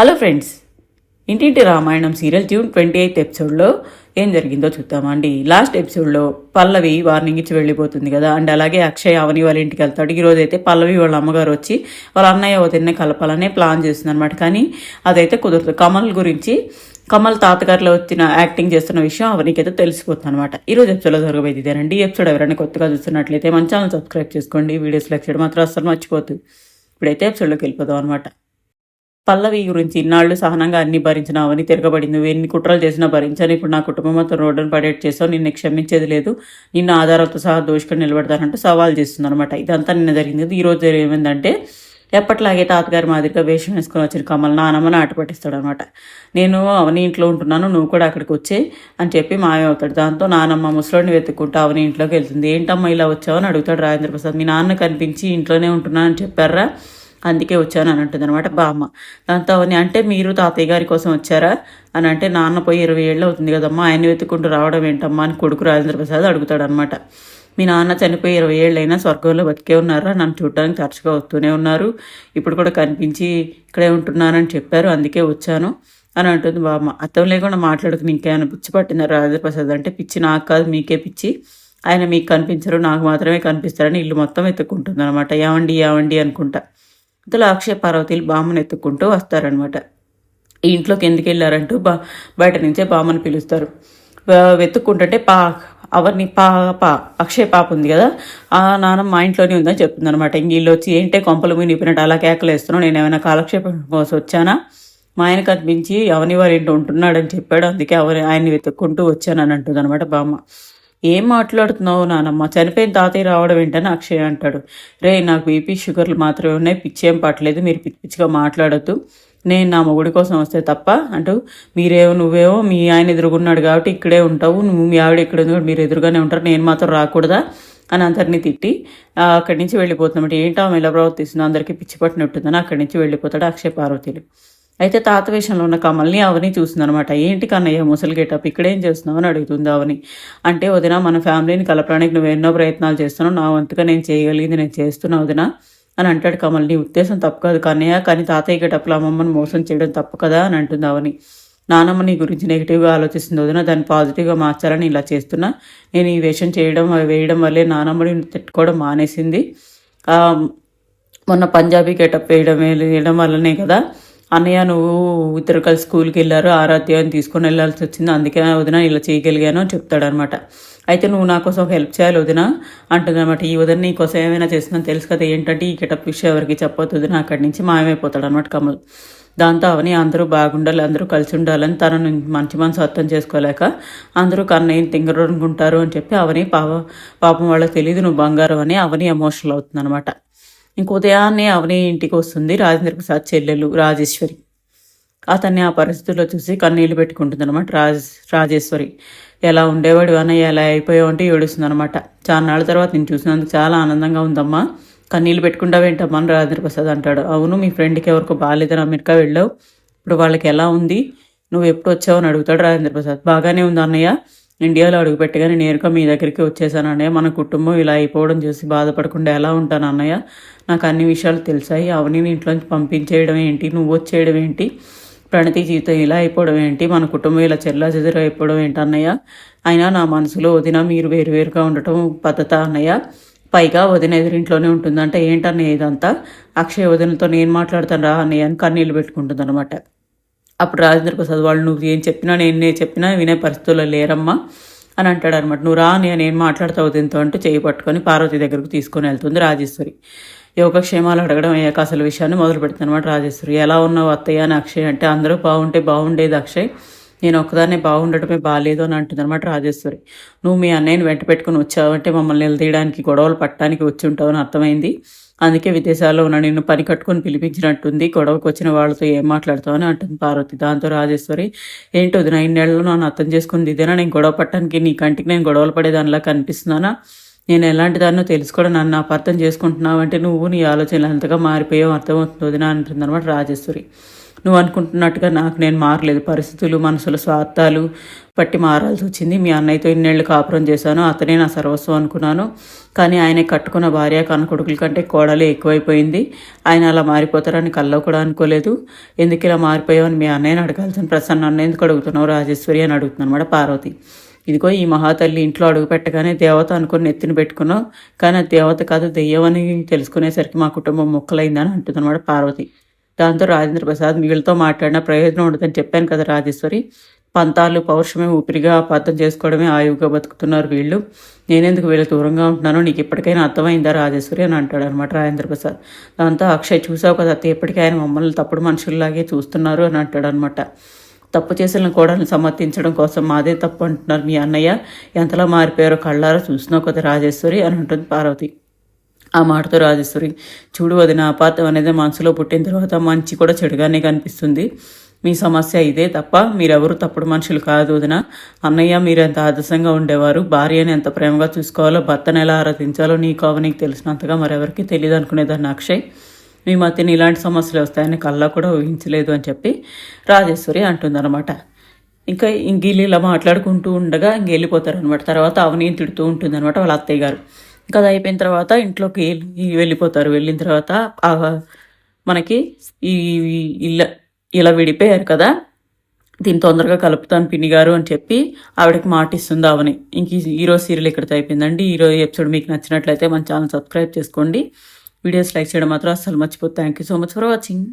Hello friends Intinti Ramayanam serial June twenty eighth ఎపిసోడ్లో ఏం జరిగిందో చూద్దామండి. లాస్ట్ ఎపిసోడ్లో పల్లవి వార్నింగ్ ఇచ్చి వెళ్ళిపోతుంది కదా అండ్ అలాగే అక్షయ్ అవని వాళ్ళ ఇంటికి వెళ్తాడు. ఈ అయితే పల్లవి వాళ్ళ అమ్మగారు వచ్చి వాళ్ళ అన్నయ్య వదిన్నే కలపాలనే ప్లాన్ చేస్తుంది అనమాట కానీ అదైతే కుదరదు. కమల్ గురించి కమల్ తాతగారిలో వచ్చిన యాక్టింగ్ చేస్తున్న విషయం అవనికైతే తెలిసిపోతుంది అనమాట ఈ రోజు ఎపిసోడ్లో జరగబోయేది ఇదేనండి. ఈ ఎపిసోడ్ ఎవరైనా కొత్తగా చూస్తున్నట్లయితే మన ఛానల్ సబ్స్క్రైబ్ చేసుకోండి. వీడియోస్ లైక్ చేయడం మాత్రం అస్సలు మర్చిపోతుంది ఇప్పుడైతే ఎపిసోడ్లోకి వెళ్ళిపోదాం అనమాట పల్లవి గురించి ఇన్నాళ్ళు సహనంగా అన్ని భరించినావు అని తిరగబడింది. నువ్వు ఎన్ని కుట్రలు చేసినా భరించాను. ఇప్పుడు నా కుటుంబం మొత్తం రోడ్డును పడేట్ చేసావు. నిన్ను క్షమించేది లేదు. నిన్ను ఆధారాలతో సహా దోషుకొని నిలబెడతానంటూ సవాల్ చేస్తుంది అనమాట ఇదంతా నిన్న జరిగింది. ఈరోజు ఏమైందంటే ఎప్పట్లాగే తాతగారి మాదిరిగా వేషం వేసుకొని వచ్చిన కమల్ నానమ్మని ఆట పట్టిస్తాడు అనమాట నేను అవని ఇంట్లో ఉంటున్నాను. నువ్వు కూడా అక్కడికి వచ్చే అని చెప్పి మాయమవుతాడు దాంతో నానమ్మ ముసలోడిని వెతుక్కుంటూ అవని ఇంట్లోకి వెళ్తుంది. ఏంటమ్మా ఇలా వచ్చావని అడుగుతాడు రాజేంద్ర ప్రసాద్ మీ నాన్న కనిపించి ఇంట్లోనే ఉంటున్నానని చెప్పారా? అందుకే వచ్చాను అని అంటుంది అనమాట బామ్మ. దాంతో అవన్నీ అంటే మీరు తాతయ్య గారి కోసం వచ్చారా అని అంటే నాన్న పోయి ఇరవై ఏళ్ళు అవుతుంది కదమ్మా ఆయన వెతుక్కుంటూ రావడం ఏంటమ్మా అని కొడుకు రాజేంద్ర ప్రసాద్ అడుగుతాడు అనమాట. మీ నాన్న చనిపోయి ఇరవై ఏళ్ళైనా స్వర్గంలో బతికే ఉన్నారా? నన్ను చూడడానికి తరచుగా వస్తూనే ఉన్నారు. ఇప్పుడు కూడా కనిపించి ఇక్కడే ఉంటున్నానని చెప్పారు అందుకే వచ్చాను అని అంటుంది బామ్మ. అర్థం లేకుండా మాట్లాడుకుని ఇంకేమైనా పిచ్చి పట్టినారు రాజేంద్ర ప్రసాద్ అంటే? పిచ్చి నాకు కాదు మీకే పిచ్చి. ఆయన మీకు కనిపించరు నాకు మాత్రమే కనిపిస్తారని ఇల్లు మొత్తం వెతుక్కుంటుంది అనమాట. ఏమండి ఏమండి అనుకుంటా. ఇంతలో అక్షయ పార్వతీలు బామ్మను ఎత్తుక్కుంటూ వస్తారనమాట ఈ ఇంట్లోకి ఎందుకు వెళ్ళారంటూ బా బయట నుంచే బామ్మని పిలుస్తారు. వెతుక్కుంటుంటే పా అవన్నీ పా పా అక్షయ్ పాప ఉంది కదా ఆ నాన్న మా ఇంట్లోనే ఉందని చెప్తుంది అనమాట ఇంక వీళ్ళు వచ్చి ఏంటే కొంపలు మీ నిప్పినట్టు అలా కేకలు వేస్తున్నావు? నేను ఏమైనా కాలక్షేపం కోసం వచ్చానా? మా ఆయన కనిపించి అవని వారి ఇంట్లో ఉంటున్నాడని చెప్పాడు. అందుకే అవని ఆయన్ని వెతుక్కుంటూ వచ్చానని అంటుంది అనమాట బామ్మ. ఏం మాట్లాడుతున్నావు నానమ్మ? చనిపోయిన తాతయ్య రావడం ఏంటని అక్షయ్ అంటాడు. రే నాకు బీపీ షుగర్లు మాత్రమే ఉన్నాయి. పిచ్చి ఏం పట్టలేదు. మీరు పిచ్చి పిచ్చిగా మాట్లాడొద్దు. నేను నా మొగుడి కోసం వస్తే తప్ప అంటూ మీరేమో నువ్వేమో మీ ఆయన ఎదురుగున్నాడు కాబట్టి ఇక్కడే ఉంటావు. నువ్వు మీ ఆవిడ ఇక్కడ ఉంది మీరు ఎదురుగానే ఉంటారు. నేను మాత్రం రాకూడదా? అని అందరినీ తిట్టి అక్కడి నుంచి వెళ్ళిపోతున్నమాట ఏంటో ఆమె ఎలా ప్రవర్తిస్తుందో? అందరికీ పిచ్చి పట్టినట్టుందని అక్కడి నుంచి వెళ్ళిపోతాడు అక్షయ పార్వతీలు అయితే తాత వేషంలో ఉన్న కమల్ని అవని చూసిందనమాట. ఏంటి కన్నయ్య ముసలి గెటప్ ఇక్కడేం చేస్తున్నావు? అని అడుగుతుంది అవని. అంటే వదిన మన ఫ్యామిలీని కలపడానికి నువ్వు ఎన్నో ప్రయత్నాలు చేస్తున్నావు. నా వంతుగా నేను చేయగలిగింది నేను చేస్తున్నా వదిన అని అంటాడు కమల్ నీ ఉద్దేశం తప్పు కాదు కన్నయ్య కానీ తాతయ్య గెటప్లో అమ్మమ్మని మోసం చేయడం తప్పు కదా అని అంటుంది అవని. నానమ్మ నీ గురించి నెగిటివ్గా ఆలోచిస్తుంది వదిన దాన్ని పాజిటివ్గా మార్చాలని ఇలా చేస్తున్నా. నేను ఈ వేషం చేయడం వేయడం వల్లే నానమ్మని తిట్టుకోవడం మానేసింది. మొన్న పంజాబీ గెటప్ వేయడం వేయడం వల్లనే కదా అన్నయ్య నువ్వు ఇద్దరు కలిసి స్కూల్కి వెళ్ళారు ఆరాధ్యాన్ని తీసుకొని వెళ్ళాల్సి వచ్చింది. అందుకే వదిన ఇలా చేయగలిగాను అని చెప్తాడనమాట. అయితే నువ్వు నా కోసం ఒక హెల్ప్ చేయాలి వదిన అంటుందన్నమాట. ఈ వదిన నీ కోసం ఏమైనా చేస్తుందని తెలుసు కదా ఏంటంటే ఈ గెటప్ విషయం ఎవరికి చెప్పొద్దు వదిన. అక్కడి నుంచి మాయమైపోతాడు అనమాట కమల్. దాంతో అవని అందరూ బాగుండాలి అందరూ కలిసి ఉండాలని తనను మంచి మనసు అర్థం చేసుకోలేక అందరూ కన్నయ్యని తింగరు అనుకుంటారు అని చెప్పి అవని పాప పాపం వాళ్ళకి తెలియదు నువ్వు బంగారం అని అవని ఎమోషనల్ అవుతుంది అనమాట ఇంక ఉదయాన్నే అవని ఇంటికి వస్తుంది రాజేంద్ర ప్రసాద్ చెల్లెలు రాజేశ్వరి. అతన్ని ఆ పరిస్థితుల్లో చూసి కన్నీళ్ళు పెట్టుకుంటుంది అనమాట రాజ్ రాజేశ్వరి. ఎలా ఉండేవాడు అన్నయ్య ఎలా అయిపోయావు అంటే ఏడుస్తుంది అనమాట చాలా నాళ్ళ తర్వాత నేను చూసినందుకు చాలా ఆనందంగా ఉందమ్మా. కన్నీళ్ళు పెట్టుకుంటావేంటమ్మా అని రాజేంద్ర ప్రసాద్ అంటాడు. అవును మీ ఫ్రెండ్కి ఎవరికో బాగాలేదని అమెరికా వెళ్ళావు. ఇప్పుడు వాళ్ళకి ఎలా ఉంది? నువ్వు ఎప్పుడు వచ్చావు అని అడుగుతాడు రాజేంద్ర ప్రసాద్. బాగానే ఉంది అన్నయ్య. ఇండియాలో అడుగుపెట్టగానే నేరుగా మీ దగ్గరికి వచ్చేసాను అన్నయ్య. మన కుటుంబం ఇలా అయిపోవడం చూసి బాధపడకుండా ఎలా ఉంటాను అన్నయ్య? నాకు అన్ని విషయాలు తెలిసాయి. అవని ఇంట్లోంచి పంపించేయడం ఏంటి? నువ్వు వచ్చేయడం ఏంటి? ప్రణతి జీవితం ఇలా అయిపోవడం ఏంటి? మన కుటుంబం ఇలా చెల్లా చెదురు అయిపోవడం ఏంటి అన్నయ్య? అయినా నా మనసులో వదిన మీరు వేరువేరుగా ఉండటం పద్ధత అన్నయ్య? పైగా వదిన ఎదురింట్లోనే ఉంటుందంటే. ఏంటన్నయ్య ఇదంతా? అక్షయ వదినతో నేను మాట్లాడతాను రా అన్నయ్య అని కన్నీళ్ళు పెట్టుకుంటుంది అనమాట అప్పుడు రాజేంద్ర ప్రసాద్ వాళ్ళు నువ్వు ఏం చెప్పినా నేను చెప్పినా వినే పరిస్థితుల్లో లేరమ్మా అని అంటాడు అనమాట నువ్వు రా నేను నేను మాట్లాడతావు దీంతో అంటూ చేయి పట్టుకొని పార్వతి దగ్గరకు తీసుకొని వెళ్తుంది రాజేశ్వరి. యోగక్షేమాలు అడగడం అయ్యాక అసలు విషయాన్ని మొదలు పెడుతుంది అనమాట రాజేశ్వరి. ఎలా ఉన్నావు అత్తయ్య? అని అక్షయ్ అంటే అందరూ బాగుంటే బాగుండేది అక్షయ్. నేను ఒక్కదాన్నే బాగుండటమే బాగాలేదు అని అంటుంది అనమాట రాజేశ్వరి. నువ్వు మీ అన్నయ్యని వెంట పెట్టుకుని వచ్చావంటే మమ్మల్ని నిలదీయడానికి గొడవలు పట్టడానికి వచ్చి ఉంటావని అర్థమైంది. అందుకే విదేశాల్లో ఉన్న నిన్ను పని కట్టుకొని పిలిపించినట్టుంది గొడవకు వచ్చిన వాళ్ళతో ఏం మాట్లాడతావని అంటుంది పార్వతి. దాంతో రాజేశ్వరి ఏంటో వదిన ఇన్నేళ్ళలో నన్ను అర్థం చేసుకుంది ఇదేనా? నేను గొడవ పట్టడానికి నీ కంటికి నేను గొడవలు పడేదానిలా కనిపిస్తున్నానా? నేను ఎలాంటి దాన్నో తెలుసుకోవడం నన్ను అపార్థం చేసుకుంటున్నావు అంటే నువ్వు నీ ఆలోచనలు అంతగా మారిపోయావు అర్థమవుతుంది అని అంటుంది అనమాట రాజేశ్వరి. నువ్వు అనుకుంటున్నట్టుగా నాకు నేను మారలేదు. పరిస్థితులు మనసుల స్వార్థాలు పట్టి మారాల్సి వచ్చింది. మీ అన్నయ్యతో ఇన్నేళ్ళు కాపురం చేశాను. అతనే నా సర్వస్వం అనుకున్నాను. కానీ ఆయన కట్టుకున్న భార్య కనకొడుకుల కంటే కోడలే ఎక్కువైపోయింది. ఆయన అలా మారిపోతారని కల్లో కూడా అనుకోలేదు. ఎందుకు ఇలా మారిపోయావని మీ అన్నయ్యని అడగాల్సిన ప్రసన్న అన్న ఎందుకు అడుగుతున్నావు? రాజేశ్వరి అని అడుగుతున్నాను అనమాట పార్వతి. ఇదిగో ఈ మహాతల్లి ఇంట్లో అడుగు పెట్టగానే దేవత అనుకుని నెత్తిన పెట్టుకున్నావు. కానీ దేవత కాదు దెయ్యం అని తెలుసుకునేసరికి మా కుటుంబం మొక్కలైందని అంటుందన్నమాట పార్వతి. దాంతో రాజేంద్ర ప్రసాద్ వీళ్ళతో మాట్లాడిన ప్రయోజనం ఉండదని చెప్పాను కదా రాజేశ్వరి. పంతాలు పౌరుషమే ఊపిరిగా అపార్థం చేసుకోవడమే ఆయువుగా బతుకుతున్నారు వీళ్ళు. నేనెందుకు వీళ్ళు దూరంగా ఉంటున్నానో నీకు ఇప్పటికైనా అర్థమైందా రాజేశ్వరి అని అంటాడు అనమాట రాజేంద్ర ప్రసాద్. దాంతో అక్షయ్ చూసావు కదా అత్త ఇప్పటికీ ఆయన మమ్మల్ని తప్పుడు మనుషుల్లాగే చూస్తున్నారు అని అంటాడు అనమాట తప్పు చేసిన కోడల్ని సమర్థించడం కోసం మాదే తప్పు అంటున్నారు మీ అన్నయ్య. ఎంతలా మారిపోయారో కళ్ళారా చూసినావు కదా రాజేశ్వరి అని అంటుంది పార్వతి. ఆ మాటతో రాజేశ్వరి చూడు వదిన అపార్థం అనేది మనసులో పుట్టిన తర్వాత మంచి కూడా చెడుగానే కనిపిస్తుంది. మీ సమస్య ఇదే తప్ప మీరెవరు తప్పుడు మనుషులు కాదు వదిన. అన్నయ్య మీరు ఎంత ఆదర్శంగా ఉండేవారు? భార్యని ఎంత ప్రేమగా చూసుకోవాలో భర్తను ఎలా ఆరాధించాలో నీకు అవనికి తెలిసినంతగా మరెవరికి తెలియదు అనుకునేదాన్ని అక్షయ్. మీ మధ్యన ఇలాంటి సమస్యలు వస్తాయని కల్లా కూడా ఊహించలేదు అని చెప్పి రాజేశ్వరి అంటుందన్నమాట. ఇంకా ఇంగిళ్ళు ఇలా మాట్లాడుకుంటూ ఉండగా ఇంక వెళ్ళిపోతారనమాట తర్వాత అవనీని తిడుతూ ఉంటుందన్నమాట వాళ్ళ అత్తయ్య గారు. ఇంకా అది అయిపోయిన తర్వాత ఇంట్లోకి వెళ్ళిపోతారు. వెళ్ళిన తర్వాత మనకి ఈ ఇల్ల ఇలా విడిపోయారు కదా. దీన్ని తొందరగా కలుపుతాను పిన్ని గారు అని చెప్పి ఆవిడకి మాట ఇస్తుంది అవని ఇంక ఈ- ఈరోజు సీరియల్ ఇక్కడితో అయిపోయిందండి. ఈరోజు ఎపిసోడ్ మీకు నచ్చినట్లయితే మన ఛానల్ సబ్స్క్రైబ్ చేసుకోండి. వీడియోస్ లైక్ చేయడం మాత్రం అస్సలు మర్చిపోతే thank you so much for watching